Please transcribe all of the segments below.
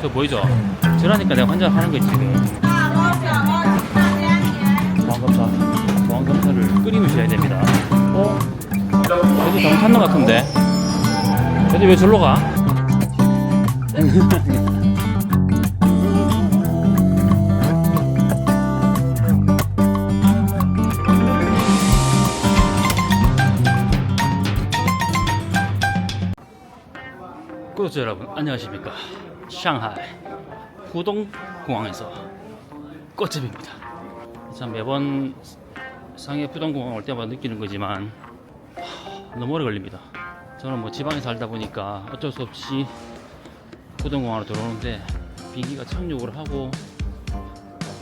저 보이죠? 저라니까 내가 혼자 하는 거지 지금. 보안검사, 보안검사를 끓이셔야 됩니다. 어? 여기 잘못 찾는 것 같은데. 근데 왜 절로 가? 구독자 여러분 안녕하십니까 상하이 푸동공항에서 꽃집입니다. 참 매번 상해 푸동공항 올 때마다 느끼는 거지만 하, 너무 오래 걸립니다. 저는 뭐 지방에 살다 보니까 어쩔 수 없이 푸동공항으로 들어오는데 비기가 착륙을 하고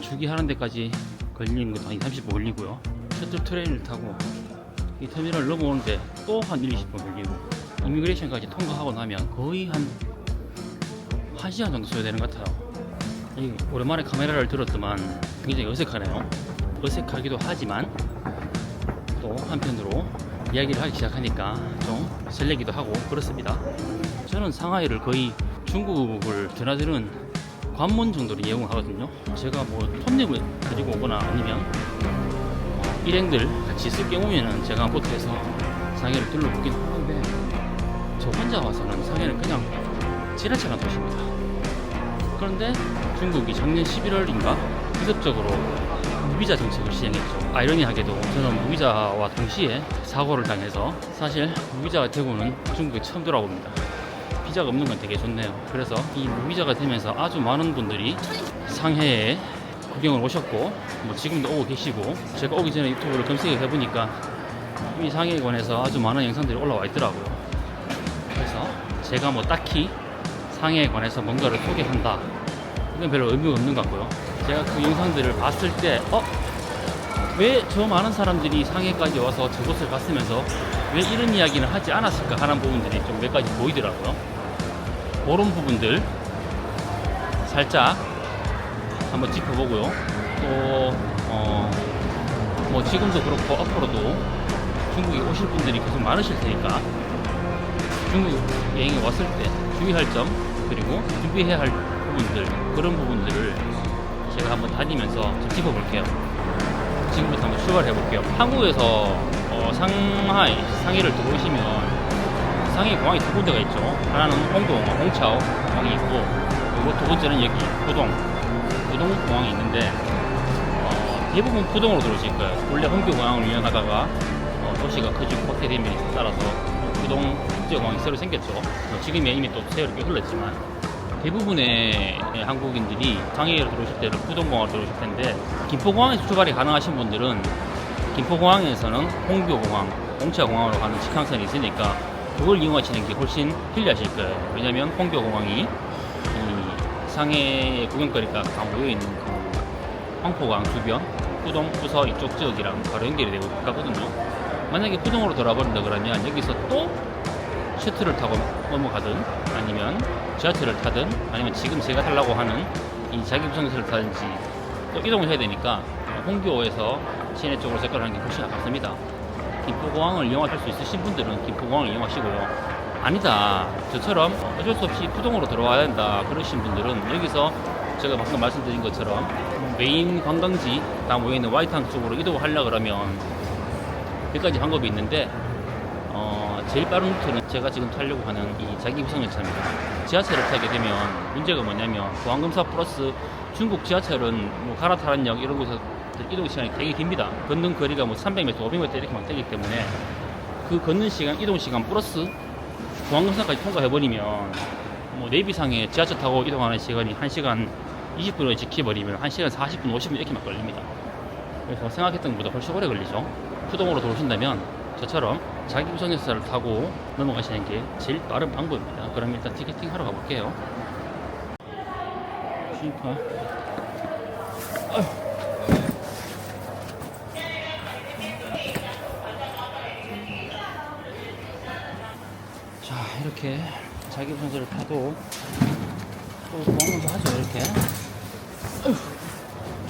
주기하는 데까지 걸리는 것도 한 2, 30분 걸리고요. 셔틀 트레인을 타고 이 터미널 넘어오는데 또 한 1, 20분 걸리고 이미그레이션까지 통과하고 나면 거의 한 1시간 정도 소요되는 것 같아요. 이 오랜만에 카메라를 들었더만 굉장히 어색하네요. 어색하기도 하지만 또 한편으로 이야기를 하기 시작하니까 좀 설레기도 하고 그렇습니다. 저는 상하이를 거의 중국을 드나드는 관문 정도로 이용하거든요. 제가 뭐 톱님을 가지고 오거나 아니면 어, 일행들 같이 있을 경우에는 제가 보트에서 상해를 둘러보긴 하는데 저 혼자 와서는 상해는 그냥 지나쳐간 도시입니다. 그런데 중국이 작년 11월인가 기습적으로 무비자 정책을 시행했죠. 아이러니하게도 저는 무비자와 동시에 사고를 당해서 사실 무비자가 되고는 중국에 처음 돌아옵니다. 비자가 없는 건 되게 좋네요. 그래서 이 무비자가 되면서 아주 많은 분들이 상해에 구경을 오셨고 뭐 지금도 오고 계시고 제가 오기 전에 유튜브를 검색해 보니까 이 상해에 관해서 아주 많은 영상들이 올라와 있더라고요. 그래서 제가 뭐 딱히 상해에 관해서 뭔가를 소개한다 이건 별로 의미가 없는 것 같고요. 제가 그 영상들을 봤을 때 어? 왜 저 많은 사람들이 상해까지 와서 저곳을 갔으면서 왜 이런 이야기는 하지 않았을까 하는 부분들이 좀 몇 가지 보이더라고요. 그런 부분들 살짝 한번 짚어보고요. 또, 어, 뭐 지금도 그렇고 앞으로도 중국에 오실 분들이 계속 많으실 테니까 중국 여행에 왔을 때 주의할 점 그리고 준비해야 할 부분들 그런 부분들을 제가 한번 다니면서 좀 짚어볼게요. 지금부터 한번 출발해 볼게요. 한국에서 어, 상하이 상해를 들어오시면 상해 공항이 두 군데가 있죠. 하나는 홍도공항, 홍차오 공항이 있고 그리고 두 번째는 여기 푸동 푸동 공항이 있는데 어, 대부분 푸동으로 들어오실 거예요. 원래 홍교 공항을 운영하다가 어, 도시가 커지고 확대되면에 따라서 푸동 국제공항이 새로 생겼죠. 어, 지금은 이미 또꽤 흘렀지만 대부분의 한국인들이 상해로 들어오실 때는 푸동공항으로 들어오실 텐데 김포공항에서 출발이 가능하신 분들은 김포공항에서는 홍교공항, 홍차공항으로 가는 직항선이 있으니까 그걸 이용하시는 게 훨씬 편리하실 거예요. 왜냐면 홍교공항이 이 상해 구경거리가 다 모여 있는 그 황포강 주변, 푸동, 부서 이쪽 지역이랑 바로 연결이 되고 가거든요. 만약에 푸동으로 돌아버린다 그러면 여기서 또 셔틀을 타고 넘어가든 아니면 지하철을 타든 아니면 지금 제가 타려고 하는 이 자기부성차를 타든지 또 이동을 해야 되니까 홍교에서 시내 쪽으로 접근하는 게 훨씬 아깝습니다. 김포공항을 이용하실 수 있으신 분들은 김포공항을 이용하시고요. 아니다. 저처럼 어쩔 수 없이 푸동으로 들어와야 된다. 그러신 분들은 여기서 제가 방금 말씀드린 것처럼 메인 관광지 다 모여있는 와이탄 쪽으로 이동하려고 그러면 몇 가지 방법이 있는데 어, 제일 빠른 루트는 제가 지금 타려고 하는 이 자기부성열차입니다. 지하철을 타게 되면 문제가 뭐냐면 보안검사 플러스 중국 지하철은 뭐 갈아타는 역 이런 곳에서 이동 시간이 되게 깁니다. 걷는 거리가 뭐 300m, 500m 이렇게 막 되기 때문에 그 걷는 시간, 이동 시간 플러스 보안검사까지 통과해버리면 뭐 내비상에 지하철 타고 이동하는 시간이 1시간 20분을 지켜버리면 1시간 40분, 50분 이렇게 막 걸립니다. 그래서 생각했던 것보다 훨씬 오래 걸리죠. 푸동으로 들어오신다면 저처럼 자기 우선열차를 타고 넘어가시는 게 제일 빠른 방법입니다. 그럼 일단 티켓팅 하러 가볼게요. 쉬파. 자 이렇게 자기 우선열차를 타도 또 공항도 하죠 이렇게.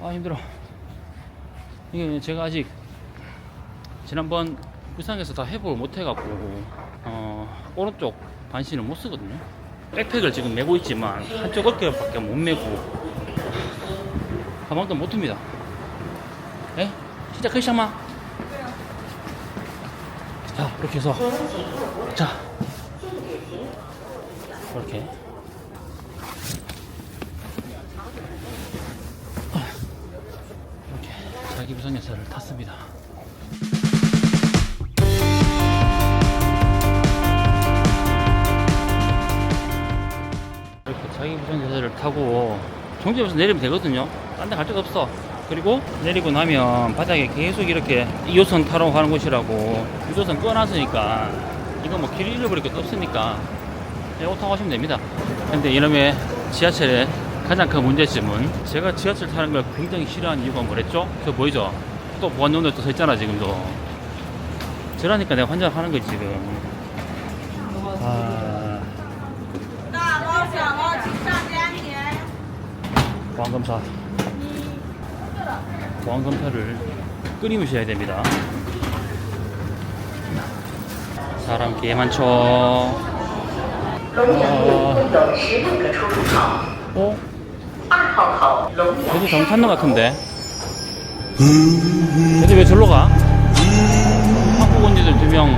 아 힘들어. 이게 제가 아직 지난번 부산에서 다 회복을 못해갖고 어, 오른쪽 반신을 못 쓰거든요. 백팩을 지금 메고 있지만 한쪽 어깨밖에 못 메고 가방도 못 듭니다. 에? 진짜 크이 마 자, 이렇게 해서 자 이렇게 부상여사를 탔습니다. 이렇게 자기 부상여사를 타고 종점에서 내리면 되거든요. 딴 데 갈 데가 없어. 그리고 내리고 나면 바닥에 계속 이렇게 2호선 타러 가는 곳이라고 1호선 꺼놨으니까 이거 뭐 길 잃어버릴 것도 없으니까 이거 타고 가시면 됩니다. 근데 이놈의 지하철의 가장 큰 문제점은 제가 지하철 타는 걸 굉장히 싫어하는 이유가 뭐랬죠? 저 보이죠? 또 보안눈에 또서 있잖아 지금도. 저러니까 내가 환장하는 거지 지금. 아... 보안검사. 보안검사를 끊임없이 해야 됩니다. 사람 개 많죠. 아. 어... 어? 돼지 잘못 찾는 것 같은데. 음. 돼지 왜 절로 가? 한국 온 지도 두명.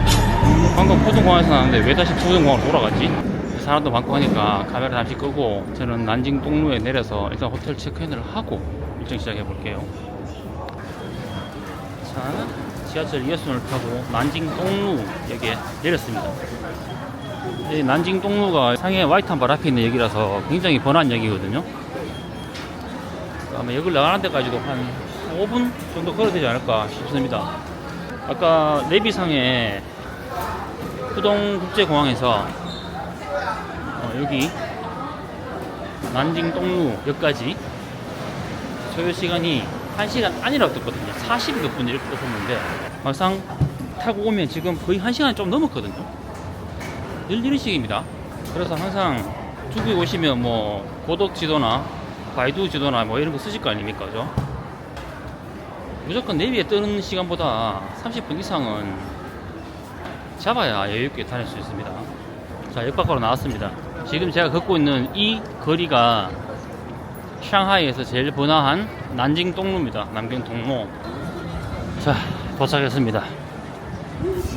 방금 포동공항에서 나왔는데 왜 다시 포동공항으로 돌아갔지? 사람도 많고 하니까 카메라 잠시 끄고 저는 난징 동로에 내려서 일단 호텔 체크인을 하고 일정 시작해 볼게요. 자 지하철 2호선을 타고 난징 동로 여기에 내렸습니다. 난징 동로가 상해 와이탄발 앞에 있는 역이라서 굉장히 번한 역이거든요. 아마 여길 나가는 데까지도 한 5분 정도 걸어야 되지 않을까 싶습니다. 아까 내비상에 후동국제공항에서 어, 여기 난징 동루역까지 소요 시간이 1시간 안이라고 떴거든요. 40몇 분 이렇게 떴었는데 막상 타고 오면 지금 거의 1시간 좀 넘었거든요. 늘 이런 식입니다. 그래서 항상 중국에 오시면 뭐 고독 지도나 바이두 지도나 뭐 이런 거 쓰실 거 아닙니까? 그죠? 무조건 내비에 뜨는 시간보다 30분 이상은 잡아야 여유있게 다닐 수 있습니다. 자, 역 밖으로 나왔습니다. 지금 제가 걷고 있는 이 거리가 상하이에서 제일 번화한 난징 동로입니다. 남경 동로. 자, 도착했습니다.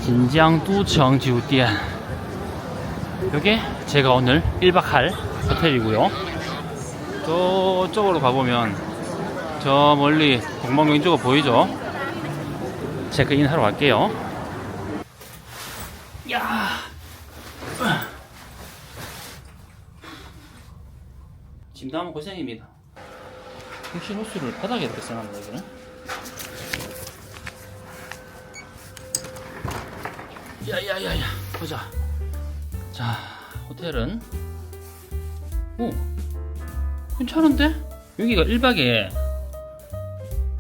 진장두청酒店. 여기 제가 오늘 1박 할 호텔이고요. 저쪽으로 가보면 저 멀리 동방명주가 보이죠? 체크인 하러 갈게요. 야. 짐 나면 고생입니다. 택시 호수를 바닥에 이렇게 써놨네 여기는. 야야야야 보자. 자 호텔은 오 괜찮은데? 여기가 1박에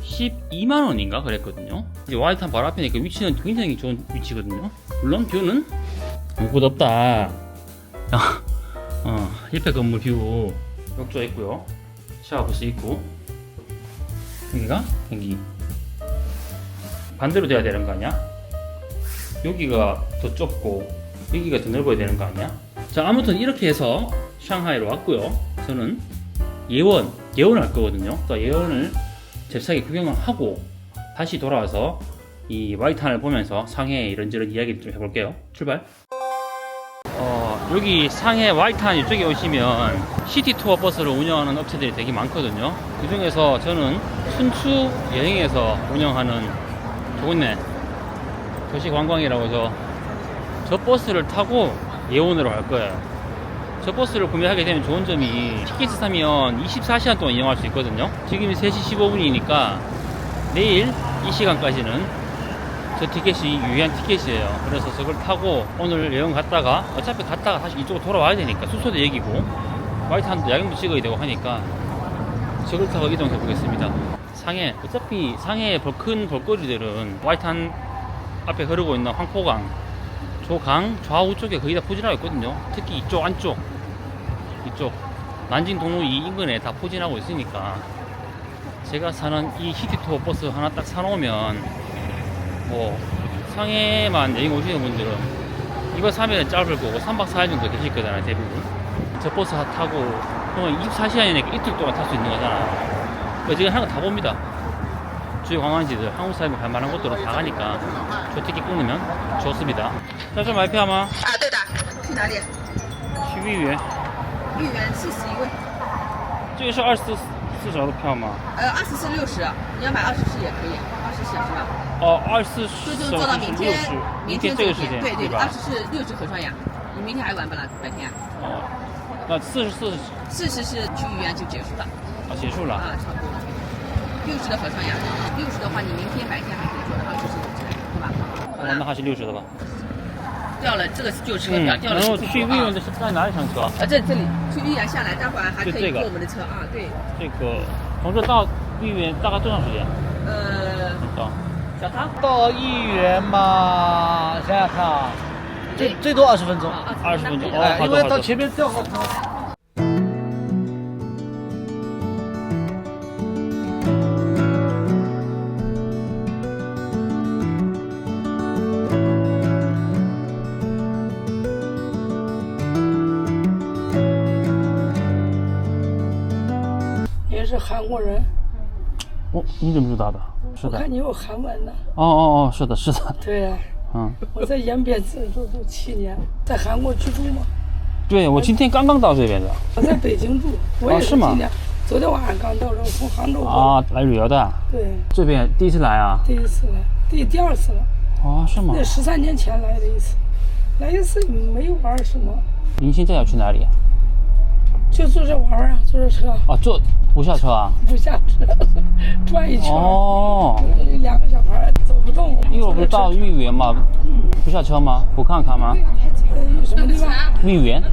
12만 원인가 그랬거든요. 이제 와이탄 바로 앞이니까 위치는 굉장히 좋은 위치거든요. 물론 뷰는 아무것도 없다. 어, 1패 건물 뷰 욕조 있고요. 샤워부스 있고 여기가 경기 반대로 돼야 되는 거 아니야? 여기가 더 좁고 여기가 더 넓어야 되는 거 아니야? 자 아무튼 이렇게 해서 샹하이로 왔고요. 저는 예원, 예원을 할 거거든요. 또 예원을 잽싸게 구경을 하고 다시 돌아와서 이 와이탄을 보면서 상해 이런저런 이야기를 좀 해볼게요. 출발. 어, 여기 상해 와이탄 이쪽에 오시면 시티 투어 버스를 운영하는 업체들이 되게 많거든요. 그 중에서 저는 순추 여행에서 운영하는 좋네 도시관광이라고 해서 저 버스를 타고 예원으로 갈 거예요. 저 버스를 구매하게 되면 좋은 점이 티켓을 사면 24시간 동안 이용할 수 있거든요. 지금이 3시 15분이니까 내일 이 시간까지는 저 티켓이 유효한 티켓이에요. 그래서 저걸 타고 오늘 여행 갔다가 어차피 갔다가 다시 이쪽으로 돌아와야 되니까 숙소도 여기고 와이탄도 야경도 찍어야 되고 하니까 저걸 타고 이동해 보겠습니다. 상해 어차피 상해의 벌- 큰 볼거리들은 와이탄 앞에 흐르고 있는 황포강 저강 좌우 쪽에 거의 다 있거든요. 특히 이쪽 안쪽 이쪽 난징동로 이 인근에 다 포진하고 있으니까 제가 사는 이 히트투어 버스 하나 딱 사놓으면 뭐 상해만 여행 오시는 분들은 이거 3일 짧을 거고 3박 4일 정도 계실 거잖아요 대부분. 저 버스 타고 24시간이니까 이틀 동안 탈 수 있는 거잖아. 그러니까 지금 하는 거 다 봅니다. 주요 관광지들 한국 사람이 갈 만한 곳들은 다 가니까 저 티켓 끊으면 좋습니다. 잠시만 말피 아마. 아 네, 됐다 나리야. 12위에. 豫园四十一位，这个是二十四四小时票吗？呃，二十四六十，你要买二十四也可以，二十四是吧？哦，二十四就做到明天时是六十，，明明天这个时间对对，二十？四六十核酸呀，你明天还玩不啦？白天？哦，那四十四四十是去豫园就结束了，啊结束了。啊，差不多。六十的核酸呀，六十的话你明天白天还可以做的二十四对吧？好哦，那，还是六十的吧。掉了这个是旧车掉，，掉了然后去利用的是在哪里上车？啊，这这里去豫园下来，待会儿还可以坐我们的车啊，对，这个从这到豫园大概多长时间？呃，到小唐到豫园嘛，想想看啊，最最多二十分钟。啊，20分钟。哎，因为到前面正好是韩国人，哦，你怎么知道的？是的。我看你有韩文呢。哦哦哦，是的，是的。对呀、嗯，我在延边自住住七年，在韩国居住嘛。对我今天刚刚到这边的。我在北京住，我也哦是吗今年，昨天晚上刚到这儿，从杭州。啊，来旅游的。对，这边第一次来啊？第一次来，第第二次了，哦，是吗那？十三年前来的一次，来一次没玩什么，您现在要去哪里？就坐这玩啊，坐这车啊，坐不下车啊？不下车，转一圈。哦，两个小孩走不动，一会儿不是到豫园吗？不下车吗？不看看吗？什么地方？豫园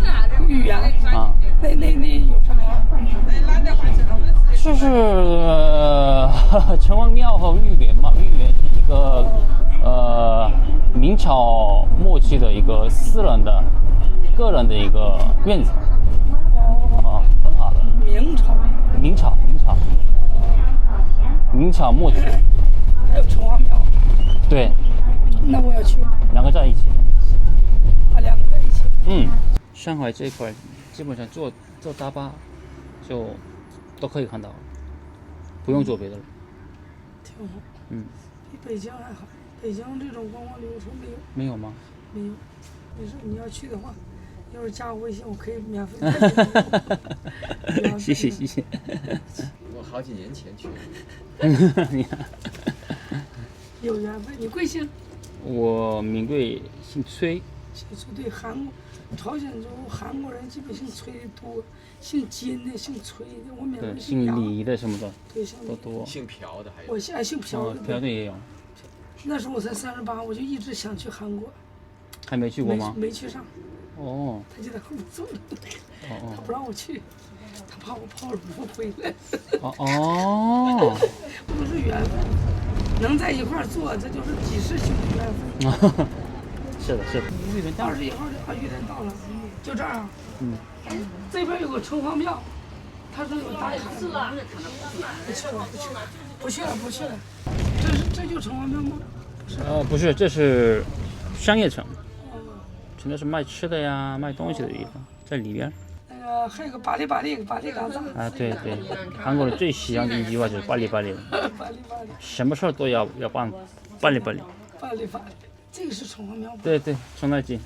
豫园，啊，那那那有啥呀？就是呃 城隍庙和豫园嘛。豫园是一个呃明朝末期的一个私人的、个人的一个院子哦，啊，很好的。明朝，明朝，明朝，明朝末期，还有城隍庙，对，那我要去，两个在一起。啊两个在一起。嗯，上海这一块儿基本上坐坐大巴就都可以看到，不用坐别的了。挺好，嗯，比北京还好。北京这种观光旅游城没有，没有吗？没有。没事，你要去的话，一会儿加我微信，我可以免费 带你。谢谢谢谢。我好几年前去，你看，有缘分。你贵姓？我名贵，姓崔。姓崔。对，韩国、朝鲜族韩国人基本姓崔的多，姓金的、姓崔的，我免对，费杨。姓李的什么的对，姓李。都多。姓朴的还有我。现在姓朴朴队也有，那时候我才三十八，我就一直想去韩国，还没去过没吗？没去上。哦他就在后面坐着，他哦不让我去，他怕我跑了不回来。哦。不是缘分，能在一块儿做，这就是几世兄弟缘分。是的，是的。豫园二十一号的啊，玉人到了，就这儿啊。嗯。哎，这边有个城隍庙，他说有打卡。是了。不去了，不去了，不去了，不去了。这是这就城隍庙吗？呃，不是，这是商业城，哦，全都是卖吃的呀、卖东西的地方，在里边。那个还有个巴黎巴黎巴黎嘎子，啊，对对，韩国人最喜欢的一句话就是“巴黎巴黎巴黎巴黎”，什么事儿都要要办，巴里巴里。巴黎巴黎，这个是城隍庙吗？对对，从那近。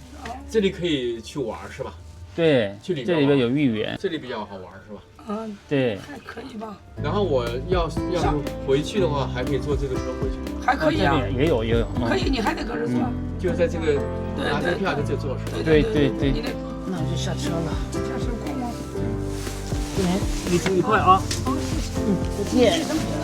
这里可以去玩是吧？对，去里面这里边有豫园。这里比较好玩是吧？啊，对，还可以吧，然后我要要是回去的话，还可以坐这个车回去，还可以啊，也有也有。嗯可以，你还得搁这坐。就在这个拿这个票在这坐是吧？对对对那我就下车了。下车逛逛。今天旅途愉快啊！好，谢谢。嗯，再见。